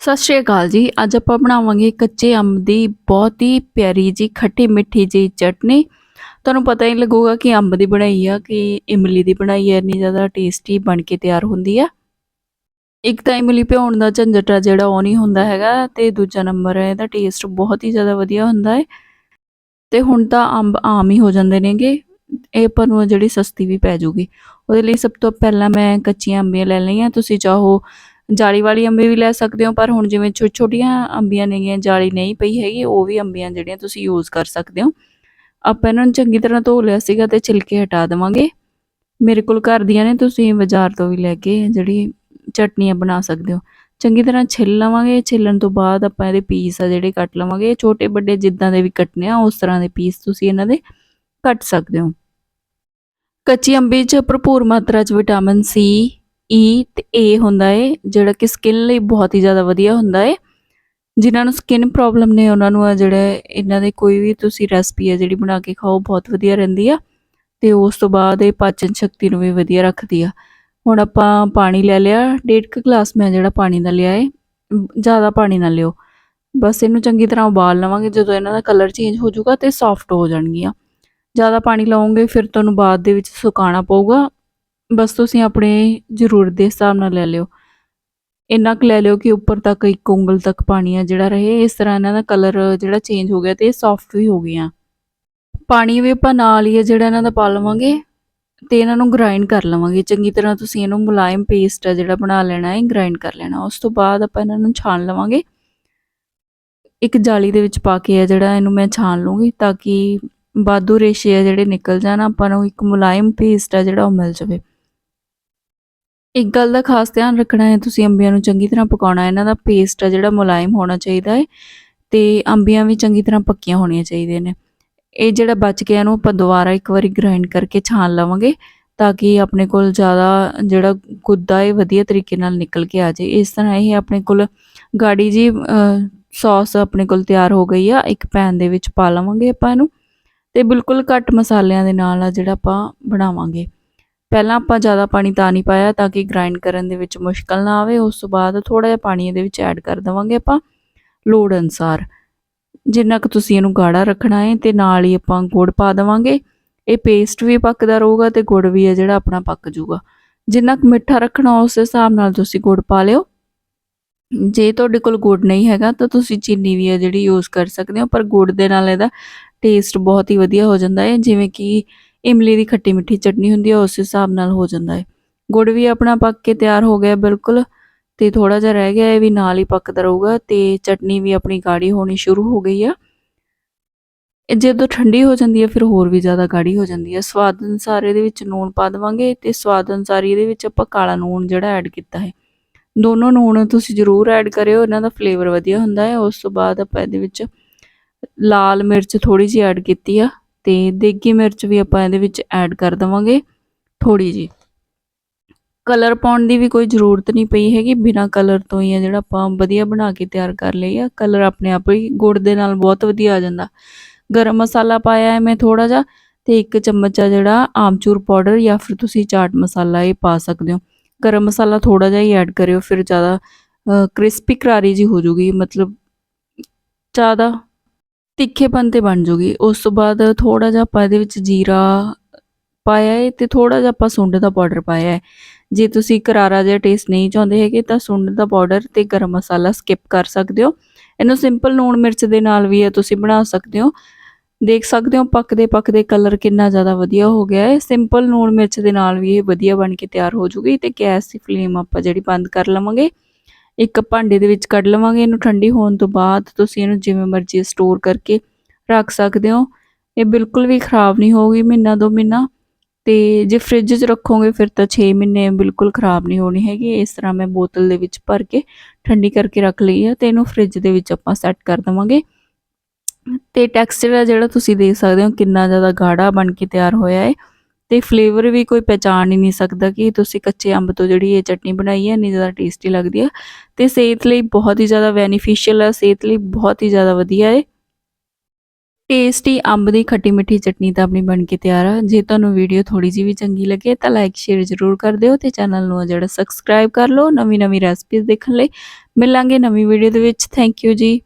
ਸਤਿ ਸ਼੍ਰੀ ਅਕਾਲ ਜੀ। ਅੱਜ ਆਪਾਂ ਬਣਾਵਾਂਗੇ ਕੱਚੇ ਅੰਬ ਦੀ ਬਹੁਤ ਹੀ ਪਿਆਰੀ ਜੀ, ਖੱਟੀ ਮਿੱਠੀ ਜੀ ਚਟਨੀ। ਤੁਹਾਨੂੰ ਪਤਾ ਹੀ ਲੱਗੂਗਾ ਕਿ ਅੰਬ ਦੀ ਬਣਾਈ ਆ, ਕਿ ਇਮਲੀ ਦੀ ਬਣਾਈ ਆ, ਇੰਨੀ ਜ਼ਿਆਦਾ ਟੇਸਟੀ ਬਣ ਕੇ ਤਿਆਰ ਹੁੰਦੀ ਆ। ਇੱਕ ਤਾਂ ਇਮਲੀ ਭਿਉਣ ਦਾ ਝੰਜਟ ਆ, ਜਿਹੜਾ ਉਹ ਨਹੀਂ ਹੁੰਦਾ ਹੈਗਾ, ਤੇ ਦੂਜਾ ਨੰਬਰ ਹੈ ਇਹਦਾ ਟੇਸਟ ਬਹੁਤ ਹੀ ਜ਼ਿਆਦਾ ਵਧੀਆ ਹੁੰਦਾ ਹੈ ਤੇ ਹੁਣ ਤਾਂ ਅੰਬ ਆਮ ਹੀ ਹੋ ਜਾਂਦੇ ਨੇਗੇ। ਇਹ ਆਪਾਂ ਨੂੰ ਜਿਹੜੀ ਸਸਤੀ ਵੀ ਪੈ ਜੂਗੀ। ਉਹਦੇ ਲਈ ਸਭ ਤੋਂ ਪਹਿਲਾਂ ਮੈਂ ਕੱਚੀਆਂ ਅੰਬੀਆਂ ਲੈ ਲਈਆਂ। ਤੁਸੀਂ ਚਾਹੋ ਜਾਲੀ ਵਾਲੀ ਅੰਬੀ ਵੀ ਲੈ ਸਕਦੇ ਹੋ, ਪਰ ਹੁਣ ਜਿਵੇਂ ਛੋਟੀ ਛੋਟੀਆਂ ਅੰਬੀਆਂ ਨੇਗੀਆਂ, ਜਾਲੀ ਨਹੀਂ ਪਈ ਹੈਗੀ, ਉਹ ਵੀ ਅੰਬੀਆਂ ਜਿਹੜੀਆਂ ਤੁਸੀਂ ਯੂਜ਼ ਕਰ ਸਕਦੇ ਹੋ। ਆਪਾਂ ਇਹਨਾਂ ਨੂੰ ਚੰਗੀ ਤਰ੍ਹਾਂ ਧੋ ਲਿਆ ਸੀਗਾ ਤੇ ਛਿਲਕੇ ਹਟਾ ਦੇਵਾਂਗੇ। ਮੇਰੇ ਕੋਲ ਘਰ ਦੀਆਂ ਨੇ, ਤੁਸੀਂ ਬਾਜ਼ਾਰ ਤੋਂ ਵੀ ਲੈ ਕੇ ਜਿਹੜੀ ਚਟਨੀਆਂ ਬਣਾ ਸਕਦੇ ਹੋ। ਚੰਗੀ ਤਰ੍ਹਾਂ ਛਿੱਲ ਲਵਾਂਗੇ, ਛਿੱਲਣ ਤੋਂ ਬਾਅਦ ਆਪਾਂ ਇਹਦੇ ਪੀਸ ਆ ਜਿਹੜੇ ਕੱਟ ਲਵਾਂਗੇ, ਛੋਟੇ ਵੱਡੇ ਜਿੱਦਾਂ ਦੇ ਵੀ ਕੱਟਨੇ ਆ, ਉਸ ਤਰ੍ਹਾਂ ਦੇ ਪੀਸ ਤੁਸੀਂ ਇਹਨਾਂ ਦੇ ਕੱਟ ਸਕਦੇ ਹੋ। ਕੱਚੀ ਅੰਬੀ 'ਚ ਭਰਪੂਰ ਮਾਤਰਾ 'ਚ ਵਿਟਾਮਿਨ ਸੀ ਈ ਤੇ ਏ ਹੁੰਦਾ ਏ, ਜਿਹੜਾ ਕਿ ਸਕਿਨ ਲਈ ਬਹੁਤ ਹੀ ਜ਼ਿਆਦਾ ਵਧੀਆ ਹੁੰਦਾ ਏ। ਜਿਨ੍ਹਾਂ ਨੂੰ ਸਕਿਨ ਪ੍ਰੋਬਲਮ ਨੇ, ਉਹਨਾਂ ਨੂੰ ਆ ਜਿਹੜਾ ਇਹਨਾਂ ਦੇ ਕੋਈ ਵੀ ਤੁਸੀਂ ਰੈਸਪੀ ਹੈ ਜਿਹੜੀ ਬਣਾ ਕੇ ਖਾਓ ਬਹੁਤ ਵਧੀਆ ਰਹਿੰਦੀ ਆ। ਤੇ ਉਸ ਤੋਂ ਬਾਅਦ ਇਹ ਪਾਚਨ ਸ਼ਕਤੀ ਨੂੰ ਵੀ ਵਧੀਆ ਰੱਖਦੀ ਆ। ਹੁਣ ਆਪਾਂ ਪਾਣੀ ਲੈ ਲਿਆ, ਡੇਢ ਕੁ ਗਲਾਸ ਮੈਂ ਜਿਹੜਾ ਪਾਣੀ ਦਾ ਲਿਆ ਏ ਜ਼ਿਆਦਾ ਪਾਣੀ ਨਾ ਲਿਓ। ਬਸ ਇਹਨੂੰ ਚੰਗੀ ਤਰ੍ਹਾਂ ਉਬਾਲ ਲਵਾਂਗੇ, ਜਦੋਂ ਇਹਨਾਂ ਦਾ ਕਲਰ ਚੇਂਜ ਹੋ ਜਾਊਗਾ ਤੇ ਸੌਫਟ ਹੋ ਜਾਣਗੀਆਂ। ਜ਼ਿਆਦਾ ਪਾਣੀ ਲਾਉਂਗੇ ਫਿਰ ਤੁਹਾਨੂੰ ਬਾਅਦ ਦੇ ਵਿੱਚ ਸੁਕਾਉਣਾ ਪਊਗਾ। ਬਸ ਤੁਸੀਂ ਆਪਣੇ ਜ਼ਰੂਰਤ ਦੇ ਹਿਸਾਬ ਨਾਲ ਲੈ ਲਿਓ। ਇੰਨਾ ਕੁ ਲੈ ਲਿਓ ਕਿ ਉੱਪਰ ਤੱਕ ਇੱਕ ਉਂਗਲ ਤੱਕ ਪਾਣੀ ਆ ਜਿਹੜਾ ਰਹੇ। ਇਸ ਤਰ੍ਹਾਂ ਇਹਨਾਂ ਦਾ ਕਲਰ ਜਿਹੜਾ ਚੇਂਜ ਹੋ ਗਿਆ ਤੇ ਸੌਫਟ ਵੀ ਹੋ ਗਈਆਂ। ਪਾਣੀ ਵੀ ਆਪਾਂ ਨਾਲ ਹੀ ਜਿਹੜਾ ਇਹਨਾਂ ਦਾ ਪਾ ਲਵਾਂਗੇ ਤੇ ਇਹਨਾਂ ਨੂੰ ਗ੍ਰਾਈਂਡ ਕਰ ਲਵਾਂਗੇ। ਚੰਗੀ ਤਰ੍ਹਾਂ ਤੁਸੀਂ ਇਹਨੂੰ ਮੁਲਾਇਮ ਪੇਸਟ ਆ ਜਿਹੜਾ ਬਣਾ ਲੈਣਾ ਹੈ ਗ੍ਰਾਈਂਡ ਕਰ ਲੈਣਾ। ਉਸ ਤੋਂ ਬਾਅਦ ਆਪਾਂ ਇਹਨਾਂ ਨੂੰ ਛਾਣ ਲਵਾਂਗੇ। ਇੱਕ ਜਾਲੀ ਦੇ ਵਿੱਚ ਪਾ ਕੇ ਆ ਜਿਹੜਾ ਇਹਨੂੰ ਮੈਂ ਛਾਣ ਲੂੰਗੀ ਤਾਂ ਕਿ ਬਾਦੂ ਰੇਸ਼ੇ ਆ ਜਿਹੜੇ ਨਿਕਲ ਜਾਣ। ਆਪਾਂ ਨੂੰ ਇੱਕ ਮੁਲਾਇਮ ਪੇਸਟ ਆ ਜਿਹੜਾ ਉਹ ਮਿਲ ਜਾਵੇ। ਇੱਕ ਗੱਲ ਦਾ ਖਾਸ ਧਿਆਨ ਰੱਖਣਾ ਹੈ, ਤੁਸੀਂ ਅੰਬੀਆਂ ਨੂੰ ਚੰਗੀ ਤਰ੍ਹਾਂ ਪਕਾਉਣਾ ਹੈ ਇਹਨਾਂ ਦਾ ਪੇਸਟ ਆ ਜਿਹੜਾ ਮੁਲਾਇਮ ਹੋਣਾ ਚਾਹੀਦਾ ਹੈ ਤੇ ਅੰਬੀਆਂ ਵੀ ਚੰਗੀ ਤਰ੍ਹਾਂ ਪੱਕੀਆਂ ਹੋਣੀਆਂ ਚਾਹੀਦੀਆਂ ਨੇ। ਇਹ ਜਿਹੜਾ ਬਚ ਗਿਆ ਇਹਨੂੰ ਆਪਾਂ ਦੁਬਾਰਾ ਇੱਕ ਵਾਰੀ ਗ੍ਰਾਈਂਡ ਕਰਕੇ ਛਾਣ ਲਵਾਂਗੇ ਤਾਂ ਕਿ ਆਪਣੇ ਕੋਲ ਜ਼ਿਆਦਾ ਜਿਹੜਾ ਗੁੱਦਾ ਹੈ ਵਧੀਆ ਤਰੀਕੇ ਨਾਲ ਨਿਕਲ ਕੇ ਆ ਜਾਏ। ਇਸ ਤਰ੍ਹਾਂ ਇਹ ਆਪਣੇ ਕੋਲ ਗਾੜੀ ਜੀ ਸੌਸ ਆਪਣੇ ਕੋਲ ਤਿਆਰ ਹੋ ਗਈ ਆ, ਇੱਕ ਪੈਨ ਦੇ ਵਿੱਚ ਪਾ ਲਵਾਂਗੇ ਆਪਾਂ ਇਹਨੂੰ ਤੇ ਬਿਲਕੁਲ ਘੱਟ ਮਸਾਲਿਆਂ ਦੇ ਨਾਲ ਆ ਜਿਹੜਾ ਆਪਾਂ ਬਣਾਵਾਂਗੇ। ਪਹਿਲਾਂ ਆਪਾਂ ਜ਼ਿਆਦਾ ਪਾਣੀ ਤਾਂ ਨਹੀਂ ਪਾਇਆ ਤਾਂ ਕਿ ਗ੍ਰਾਈਂਡ ਕਰਨ ਦੇ ਵਿੱਚ ਮੁਸ਼ਕਲ ਨਾ ਆਵੇ, ਉਸ ਤੋਂ ਬਾਅਦ ਥੋੜਾ ਜਿਹਾ ਪਾਣੀ ਇਹਦੇ ਵਿੱਚ ਐਡ ਕਰ ਦਵਾਂਗੇ ਆਪਾਂ ਲੋੜ ਅਨਸਾਰ। ਜਿੰਨਾ ਕੁ ਤੁਸੀਂ ਇਹਨੂੰ ਗਾੜਾ ਰੱਖਣਾ ਹੈ ਤੇ ਨਾਲ ਹੀ ਆਪਾਂ ਗੁੜ ਪਾ ਦਵਾਂਗੇ। ਇਹ ਪੇਸਟ ਵੀ ਪੱਕਦਾ ਰਹੂਗਾ ਤੇ ਗੁੜ ਵੀ ਹੈ ਜਿਹੜਾ ਆਪਣਾ ਪੱਕ ਜਾਊਗਾ। ਜਿੰਨਾ ਕੁ ਮਿੱਠਾ ਰੱਖਣਾ ਉਸ ਹਿਸਾਬ ਨਾਲ ਤੁਸੀਂ ਗੁੜ ਪਾ ਲਿਓ। ਜੇ ਤੁਹਾਡੇ ਕੋਲ ਗੁੜ ਨਹੀਂ ਹੈਗਾ ਤਾਂ ਤੁਸੀਂ ਚੀਨੀ ਵੀ ਹੈ ਜਿਹੜੀ ਯੂਜ਼ ਕਰ ਸਕਦੇ ਹੋ, ਪਰ ਗੁੜ ਦੇ ਨਾਲ ਇਹਦਾ ਟੇਸਟ ਬਹੁਤ ਹੀ ਵਧੀਆ ਹੋ ਜਾਂਦਾ ਹੈ। ਜਿਵੇਂ ਕਿ ਇਮਲੀ ਦੀ ਖੱਟੀ ਮਿੱਠੀ ਚਟਨੀ ਹੁੰਦੀ ਹੈ ਉਸ ਹਿਸਾਬ ਨਾਲ ਹੋ ਜਾਂਦਾ ਹੈ ਗੁੜ ਵੀ ਆਪਣਾ ਪੱਕ ਕੇ ਤਿਆਰ ਹੋ ਗਿਆ ਬਿਲਕੁਲ, ਤੇ ਥੋੜਾ ਜਿਹਾ ਰਹਿ ਗਿਆ, ਇਹ ਵੀ ਨਾਲ ਹੀ ਪੱਕਦਾ ਰਹੂਗਾ, ਤੇ ਚਟਨੀ ਵੀ ਆਪਣੀ ਗਾੜੀ ਹੋਣੀ ਸ਼ੁਰੂ ਹੋ ਗਈ ਆ। ਜਦੋਂ ਠੰਡੀ ਹੋ ਜਾਂਦੀ ਹੈ ਫਿਰ ਹੋਰ ਵੀ ਜ਼ਿਆਦਾ ਗਾੜੀ ਹੋ ਜਾਂਦੀ ਹੈ ਸਵਾਦ ਅਨੁਸਾਰ ਇਹਦੇ ਵਿੱਚ ਨੂਣ ਪਾ ਦੇਵਾਂਗੇ, ਤੇ ਸਵਾਦ ਅਨੁਸਾਰ ਇਹਦੇ ਵਿੱਚ ਆਪਾਂ ਕਾਲਾ ਨੂਣ ਜਿਹੜਾ ਐਡ ਕੀਤਾ ਹੈ। ਦੋਨੋਂ ਨੂਣ ਤੁਸੀਂ ਜ਼ਰੂਰ ਐਡ ਕਰਿਓ, ਇਹਨਾਂ ਦਾ ਫਲੇਵਰ ਵਧੀਆ ਹੁੰਦਾ ਹੈ। ਉਸ ਤੋਂ ਬਾਅਦ ਆਪਾਂ ਇਹਦੇ ਵਿੱਚ ਲਾਲ ਮਿਰਚ ਥੋੜੀ ਜਿਹੀ ਐਡ ਕੀਤੀ ਆ। ਤੇ ਦੇਗੀ ਮਿਰਚ ਵੀ ਆਪਾਂ ਇਹਦੇ ਵਿੱਚ ਐਡ ਕਰ ਦਵਾਂਗੇ ਥੋੜੀ ਜੀ ਕਲਰ ਪਾਉਣ ਦੀ ਵੀ ਕੋਈ ਜ਼ਰੂਰਤ ਨਹੀਂ ਪਈ ਹੈਗੀ, ਬਿਨਾ ਕਲਰ ਤੋਂ ਹੀ ਆ ਜਿਹੜਾ ਆਪਾਂ ਵਧੀਆ ਬਣਾ ਕੇ ਤਿਆਰ ਕਰ ਲਈ ਆ। ਕਲਰ ਆਪਣੇ ਆਪ ਹੀ ਗੁੜ ਦੇ ਨਾਲ ਬਹੁਤ ਵਧੀਆ ਆ ਜਾਂਦਾ। ਗਰਮ ਮਸਾਲਾ ਪਾਇਆ ਹੈ ਮੈਂ ਥੋੜਾ ਜਿਹਾ ਤੇ ਇੱਕ ਚਮਚ ਆ ਜਿਹੜਾ ਆਮਚੂਰ ਪਾਊਡਰ ਜਾਂ ਫਿਰ ਤੁਸੀਂ ਚਾਟ ਮਸਾਲਾ ਇਹ ਪਾ ਸਕਦੇ ਹੋ। ਗਰਮ ਮਸਾਲਾ ਥੋੜਾ ਜਿਹਾ ਹੀ ਐਡ ਕਰਿਓ, ਫਿਰ ਜ਼ਿਆਦਾ ਕ੍ਰਿਸਪੀ ਕਰਾਰੀ ਜੀ ਹੋ ਜੂਗੀ, ਮਤਲਬ ਜ਼ਿਆਦਾ ਤਿੱਖੇਪਨ ਤੇ ਬਣ ਜੂਗੀ। ਉਸ ਤੋਂ ਬਾਅਦ ਥੋੜਾ ਜਿਹਾ ਆਪਾਂ ਇਹਦੇ ਵਿੱਚ ਜੀਰਾ ਪਾਇਆ ਹੈ ਤੇ ਥੋੜਾ ਜਿਹਾ ਆਪਾਂ ਸੁੰਡ ਦਾ ਪਾਊਡਰ ਪਾਇਆ ਹੈ ਜੇ ਤੁਸੀਂ ਕਰਾਰਾ ਜਿਹਾ ਟੇਸਟ ਨਹੀਂ ਚਾਹੁੰਦੇ ਹੈਗੇ ਤਾਂ ਸੁੰਡ ਦਾ ਪਾਊਡਰ ਤੇ ਗਰਮ ਮਸਾਲਾ ਸਕਿਪ ਕਰ ਸਕਦੇ ਹੋ। ਇਹਨੂੰ ਸਿੰਪਲ ਲੂਣ ਮਿਰਚ ਦੇ ਨਾਲ ਵੀ ਤੁਸੀਂ ਬਣਾ ਸਕਦੇ ਹੋ। ਦੇਖ ਸਕਦੇ ਹੋ ਪੱਕਦੇ ਪੱਕਦੇ ਕਲਰ ਕਿੰਨਾ ਜ਼ਿਆਦਾ ਵਧੀਆ ਹੋ ਗਿਆ ਹੈ ਸਿੰਪਲ ਲੂਣ ਮਿਰਚ ਦੇ ਨਾਲ ਵੀ ਇਹ ਵਧੀਆ ਬਣ ਕੇ ਤਿਆਰ ਹੋ ਜੂਗੀ ਤੇ ਗੈਸ ਦੀ ਫਲੇਮ ਆਪਾਂ ਜਿਹੜੀ ਬੰਦ ਕਰ ਲਵਾਂਗੇ। ਇੱਕ ਭਾਂਡੇ ਦੇ ਵਿੱਚ ਕੱਢ ਲਵਾਂਗੇ, ਇਹਨੂੰ ਠੰਡੀ ਹੋਣ ਤੋਂ ਬਾਅਦ ਤੁਸੀਂ ਇਹਨੂੰ ਜਿਵੇਂ ਮਰਜ਼ੀ ਸਟੋਰ ਕਰਕੇ ਰੱਖ ਸਕਦੇ ਹੋ। ਇਹ ਬਿਲਕੁਲ ਵੀ ਖਰਾਬ ਨਹੀਂ ਹੋਊਗੀ, ਮਹੀਨਾ ਦੋ ਮਹੀਨਾ। ਤੇ ਜੇ ਫ੍ਰਿਜ 'ਚ ਰੱਖੋਗੇ ਫਿਰ ਤਾਂ 6 ਮਹੀਨੇ ਬਿਲਕੁਲ ਖਰਾਬ ਨਹੀਂ ਹੋਣੀ ਹੈਗੀ। ਇਸ ਤਰ੍ਹਾਂ ਮੈਂ ਬੋਤਲ ਦੇ ਵਿੱਚ ਭਰ ਕੇ ਠੰਡੀ ਕਰਕੇ ਰੱਖ ਲਈ ਹੈ ਤੇ ਇਹਨੂੰ ਫ੍ਰਿਜ ਦੇ ਵਿੱਚ ਆਪਾਂ ਸੈੱਟ ਕਰ ਦਵਾਂਗੇ। ਤੇ ਟੈਕਸਚਰ ਆ ਜਿਹੜਾ ਤੁਸੀਂ ਦੇਖ ਸਕਦੇ ਹੋ, ਕਿੰਨਾ ਜ਼ਿਆਦਾ ਗਾੜਾ ਬਣ ਕੇ ਤਿਆਰ ਹੋਇਆ ਹੈ ਤੇ ਫਲੇਵਰ ਵੀ ਕੋਈ ਪਹਿਚਾਨ ਹੀ ਨਹੀਂ ਸਕਦਾ ਕਿ ਤੁਸੀਂ ਕੱਚੇ ਅੰਬ ਤੋਂ ਜਿਹੜੀ ਇਹ ਚਟਨੀ ਬਣਾਈ ਹੈ, ਇੰਨੀ ਜ਼ਿਆਦਾ ਟੇਸਟੀ ਲੱਗਦੀ ਹੈ। ਤੇ ਸਿਹਤ ਲਈ ਬਹੁਤ ਹੀ ਜ਼ਿਆਦਾ ਬੈਨੀਫੀਸ਼ੀਅਲ ਹੈ, ਸਿਹਤ ਲਈ ਬਹੁਤ ਹੀ ਜ਼ਿਆਦਾ ਵਧੀਆ ਹੈ। ਟੇਸਟੀ ਅੰਬ ਦੀ ਖੱਟੀ ਮਿੱਠੀ ਚਟਨੀ ਤਾਂ ਆਪਣੀ ਬਣ ਕੇ ਤਿਆਰ ਆ। ਜੇ ਤੁਹਾਨੂੰ ਵੀਡੀਓ ਥੋੜੀ ਜਿਹੀ ਵੀ ਚੰਗੀ ਲੱਗੇ ਤਾਂ ਲਾਈਕ ਸ਼ੇਅਰ ਜ਼ਰੂਰ ਕਰ ਦਿਓ ਤੇ ਚੈਨਲ ਨੂੰ ਜਿਹੜਾ ਸਬਸਕ੍ਰਾਈਬ ਕਰ ਲਓ ਨਵੀਂ ਨਵੀਂ ਰੈਸਪੀਜ਼ ਦੇਖਣ ਲਈ। ਮਿਲਾਂਗੇ ਨਵੀਂ ਵੀਡੀਓ ਦੇ ਵਿੱਚ। ਥੈਂਕ ਯੂ ਜੀ।